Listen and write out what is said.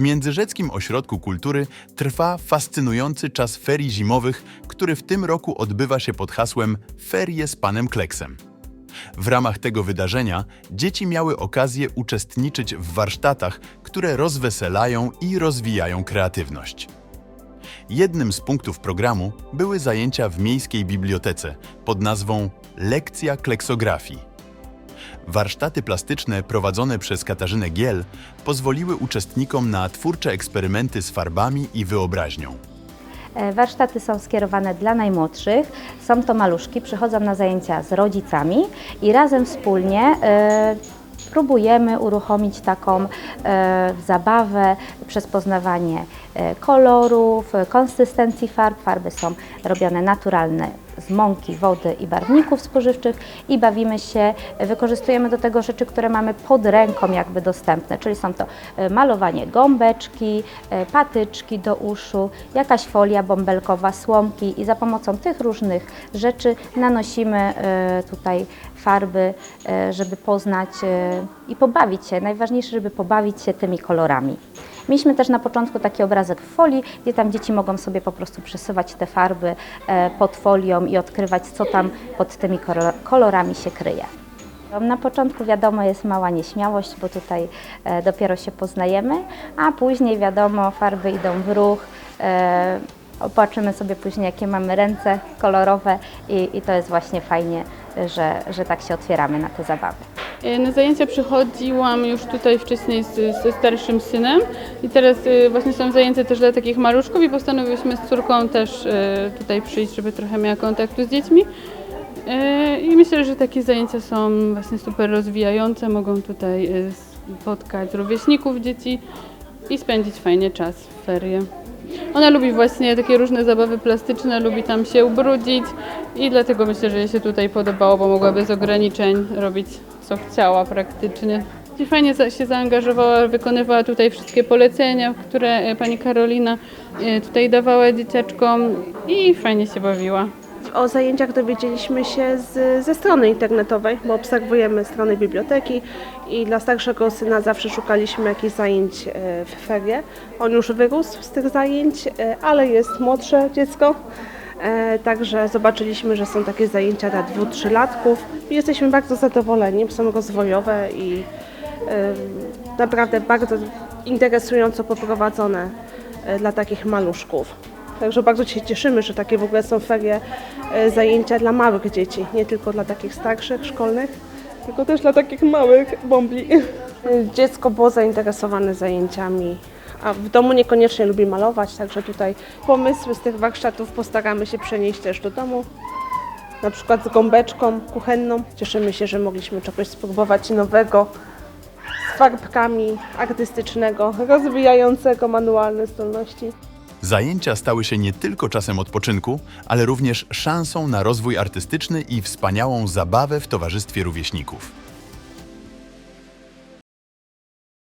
W Międzyrzeckim Ośrodku Kultury trwa fascynujący czas ferii zimowych, który w tym roku odbywa się pod hasłem Ferie z Panem Kleksem. W ramach tego wydarzenia dzieci miały okazję uczestniczyć w warsztatach, które rozweselają i rozwijają kreatywność. Jednym z punktów programu były zajęcia w miejskiej bibliotece pod nazwą Lekcja kleksografii. Warsztaty plastyczne prowadzone przez Katarzynę Giel pozwoliły uczestnikom na twórcze eksperymenty z farbami i wyobraźnią. E, Warsztaty są skierowane dla najmłodszych. Są to maluszki, przychodzą na zajęcia z rodzicami i razem wspólnie e, próbujemy uruchomić taką e, zabawę przez poznawanie kolorów, konsystencji farb. Farby są robione naturalne z mąki, wody i barwników spożywczych i bawimy się, wykorzystujemy do tego rzeczy, które mamy pod ręką jakby dostępne, czyli są to e, malowanie gąbeczki, e, patyczki do uszu, jakaś folia bąbelkowa, słomki i za pomocą tych różnych rzeczy nanosimy e, tutaj farby, żeby poznać i pobawić się. Najważniejsze, żeby pobawić się tymi kolorami. Mieliśmy też na początku taki obrazek w folii, gdzie tam dzieci mogą sobie po prostu przesuwać te farby e, pod folią i odkrywać, co tam pod tymi kolo- kolorami się kryje. Na początku wiadomo jest mała nieśmiałość, bo tutaj e, dopiero się poznajemy, a później wiadomo farby idą w ruch. E, Opatrzymy sobie później, jakie mamy ręce kolorowe i, i to jest właśnie fajnie, że, że tak się otwieramy na te zabawy. E, Na zajęcia przychodziłam już tutaj wcześniej z, ze starszym synem i teraz e, właśnie są zajęcia też dla takich maluszków i postanowiłyśmy z córką też e, tutaj przyjść, żeby trochę miała kontaktu z dziećmi. I myślę, że takie zajęcia są właśnie super rozwijające, mogą tutaj spotkać rówieśników dzieci i spędzić fajnie czas w ferie. Ona lubi właśnie takie różne zabawy plastyczne, lubi tam się ubrudzić i dlatego myślę, że jej się tutaj podobało, bo mogła bez ograniczeń robić co chciała praktycznie. I fajnie się zaangażowała, wykonywała tutaj wszystkie polecenia, które e, pani Karolina e, tutaj dawała dzieciaczkom i fajnie się bawiła. O zajęciach dowiedzieliśmy się z, ze strony internetowej, bo obserwujemy strony biblioteki i dla starszego syna zawsze szukaliśmy jakichś zajęć e, w ferie. On już wyrósł z tych zajęć, ale jest młodsze dziecko. E, Także zobaczyliśmy, że są takie zajęcia dla dwu, trzylatków i jesteśmy bardzo zadowoleni, są rozwojowe i naprawdę bardzo interesująco poprowadzone e, dla takich maluszków. Także bardzo się cieszymy, że takie w ogóle są ferie e, zajęcia dla małych dzieci, nie tylko dla takich starszych, szkolnych, tylko też dla takich małych bombli. Dziecko było zainteresowane zajęciami, a w domu niekoniecznie lubi malować, także tutaj pomysły z tych warsztatów postaramy się przenieść też do domu. Na przykład z gąbeczką kuchenną. Cieszymy się, że mogliśmy czegoś spróbować nowego z farbkami artystycznego, rozwijającego manualne zdolności. Zajęcia stały się nie tylko czasem odpoczynku, ale również szansą na rozwój artystyczny i wspaniałą zabawę w towarzystwie rówieśników.